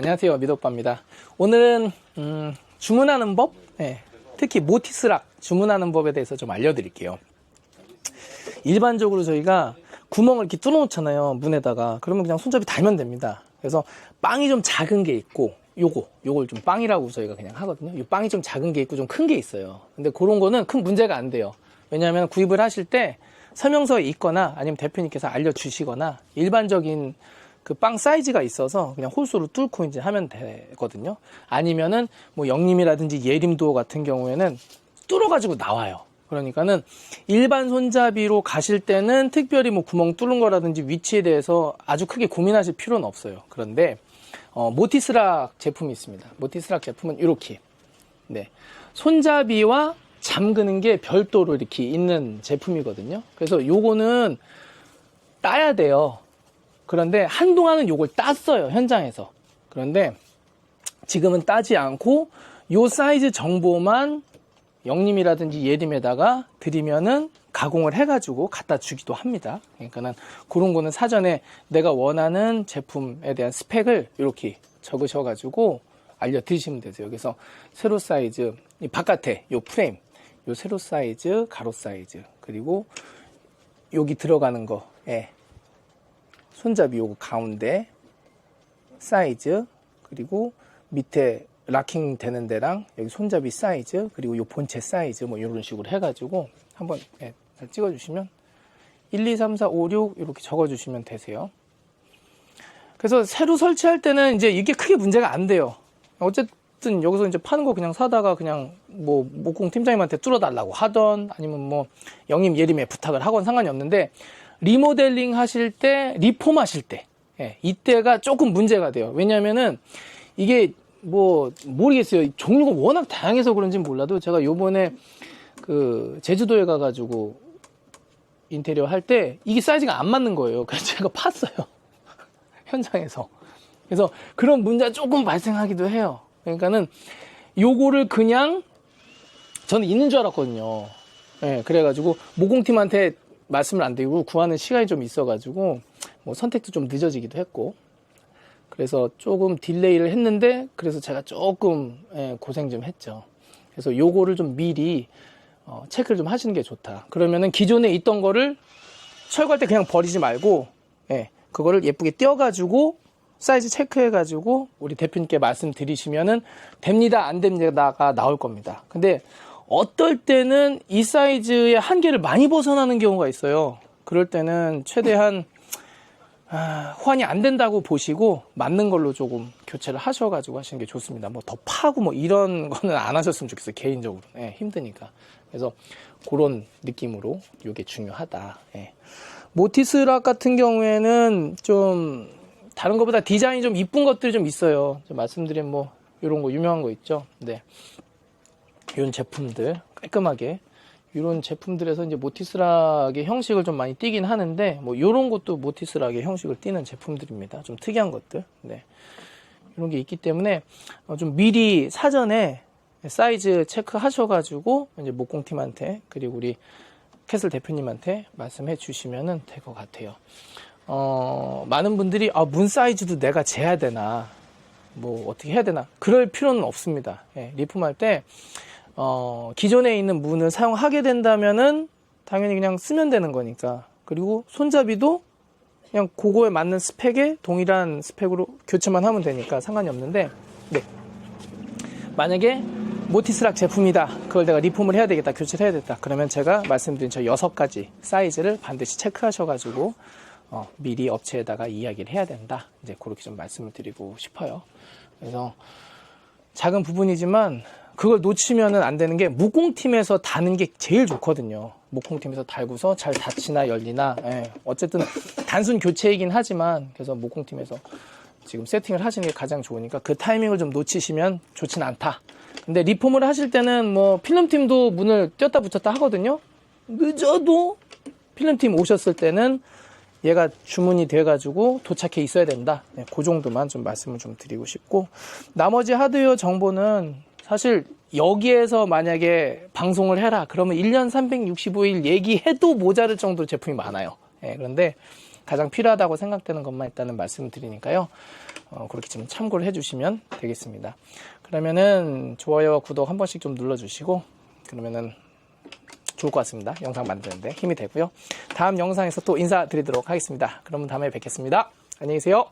안녕하세요. 미도빠입니다. 오늘은 음, 주문하는 법? 예, 특히 모티스락 주문하는 법에 대해서 좀 알려드릴게요. 일반적으로 저희가 구멍을 이렇게 뚫어 놓잖아요 문에다가. 그러면 그냥 손잡이 달면 됩니다. 그래서 빵이 좀 작은 게 있고 요거 요걸 좀 빵이라고 저희가 그냥 하거든요. 이 빵이 좀 작은 게 있고 좀 큰 게 있어요. 근데 그런 거는 큰 문제가 안 돼요. 왜냐하면 구입을 하실 때 설명서에 있거나 아니면 대표님께서 알려주시거나 일반적인 그 빵 사이즈가 있어서 그냥 홀수로 뚫고 이제 하면 되거든요. 아니면은 뭐 영림이라든지 예림도어 같은 경우에는 뚫어가지고 나와요. 그러니까는 일반 손잡이로 가실 때는 특별히 뭐 구멍 뚫은 거라든지 위치에 대해서 아주 크게 고민하실 필요는 없어요. 그런데 어, 모티스락 제품이 있습니다. 모티스락 제품은 이렇게 네. 손잡이와 잠그는 게 별도로 이렇게 있는 제품이거든요. 그래서 요거는 따야 돼요. 그런데 한동안은 요걸 땄어요. 현장에서. 그런데 지금은 따지 않고 요 사이즈 정보만 영림이라든지 예림에다가 드리면은 가공을 해가지고 갖다 주기도 합니다. 그러니까는 그런 거는 사전에 내가 원하는 제품에 대한 스펙을 이렇게 적으셔가지고 알려드리시면 되세요. 그래서 세로 사이즈, 이 바깥에 요 프레임, 요 세로 사이즈, 가로 사이즈, 그리고 여기 들어가는 거, 예. 손잡이 요거 가운데 사이즈, 그리고 밑에 락킹 되는 데랑 여기 손잡이 사이즈, 그리고 요 본체 사이즈, 뭐 이런 식으로 해가지고 한번 예, 잘 찍어주시면 1, 2, 3, 4, 5, 6 이렇게 적어주시면 되세요. 그래서 새로 설치할 때는 이제 이게 크게 문제가 안 돼요. 어쨌든 여기서 이제 파는 거 그냥 사다가 그냥 뭐 목공 팀장님한테 뚫어달라고 하던 아니면 뭐 영임 예림에 부탁을 하건 상관이 없는데 리모델링 하실 때 리폼 하실 때 예, 이때가 조금 문제가 돼요. 왜냐면은 이게 뭐 모르겠어요. 종류가 워낙 다양해서 그런지 몰라도 제가 요번에 그 제주도에 가가지고 인테리어 할 때 이게 사이즈가 안 맞는 거예요. 그래서 제가 팠어요. 현장에서. 그래서 그런 문제가 조금 발생하기도 해요. 그러니까는 요거를 그냥 저는 있는 줄 알았거든요. 예, 그래가지고 모공팀한테 말씀을 안 드리고 구하는 시간이 좀 있어가지고 뭐 선택도 좀 늦어지기도 했고 그래서 조금 딜레이를 했는데 그래서 제가 조금 예, 고생 좀 했죠. 그래서 요거를 좀 미리 어, 체크를 좀 하시는 게 좋다. 그러면은 기존에 있던 거를 철거할 때 그냥 버리지 말고 예, 그거를 예쁘게 띄어가지고 사이즈 체크해가지고 우리 대표님께 말씀드리시면은 됩니다 안 됩니다가 나올 겁니다. 근데 어떨 때는 이 사이즈의 한계를 많이 벗어나는 경우가 있어요. 그럴 때는 최대한 아, 호환이 안 된다고 보시고 맞는 걸로 조금 교체를 하셔가지고 하시는 게 좋습니다. 뭐 더 파고 뭐 이런 거는 안 하셨으면 좋겠어요. 개인적으로 예, 힘드니까. 그래서 그런 느낌으로 이게 중요하다. 예. 모티스락 같은 경우에는 좀 다른 것보다 디자인이 좀 이쁜 것들이 좀 있어요. 좀 말씀드린 뭐 이런 거 유명한 거 있죠. 네. 이런 제품들 깔끔하게 이런 제품들에서 이제 모티스락의 형식을 좀 많이 띄긴 하는데 뭐 이런 것도 모티스락의 형식을 띄는 제품들입니다. 좀 특이한 것들. 네. 이런 게 있기 때문에 어, 좀 미리 사전에 사이즈 체크하셔가지고 이제 목공팀한테 그리고 우리 캐슬 대표님한테 말씀해 주시면 될 것 같아요. 어, 많은 분들이 아, 문 사이즈도 내가 재야 되나 뭐 어떻게 해야 되나 그럴 필요는 없습니다. 예, 리폼할 때 어, 기존에 있는 문을 사용하게 된다면은 당연히 그냥 쓰면 되는 거니까. 그리고 손잡이도 그냥 그거에 맞는 스펙에 동일한 스펙으로 교체만 하면 되니까 상관이 없는데, 네. 만약에 모티스락 제품이다. 그걸 내가 리폼을 해야 되겠다. 교체를 해야 되겠다. 그러면 제가 말씀드린 저 여섯 가지 사이즈를 반드시 체크하셔가지고, 어, 미리 업체에다가 이야기를 해야 된다. 이제 그렇게 좀 말씀을 드리고 싶어요. 그래서 작은 부분이지만 그걸 놓치면은 안 되는 게 목공팀에서 다는 게 제일 좋거든요. 목공팀에서 달고서 잘 닫히나 열리나. 예. 어쨌든 단순 교체이긴 하지만 그래서 목공팀에서 지금 세팅을 하시는 게 가장 좋으니까 그 타이밍을 좀 놓치시면 좋진 않다. 근데 리폼을 하실 때는 뭐 필름팀도 문을 띄었다 붙였다 하거든요. 늦어도 필름팀 오셨을 때는 얘가 주문이 돼가지고 도착해 있어야 된다. 네, 그 정도만 좀 말씀을 좀 드리고 싶고 나머지 하드웨어 정보는 사실 여기에서 만약에 방송을 해라 그러면 1년 365일 얘기해도 모자랄 정도로 제품이 많아요. 예, 그런데 가장 필요하다고 생각되는 것만 일단은 말씀을 드리니까요. 어, 그렇게 좀 참고를 해주시면 되겠습니다. 그러면은 좋아요와 구독 한 번씩 좀 눌러주시고 그러면은 좋을 것 같습니다. 영상 만드는데 힘이 되고요. 다음 영상에서 또 인사드리도록 하겠습니다. 그러면 다음에 뵙겠습니다. 안녕히 계세요.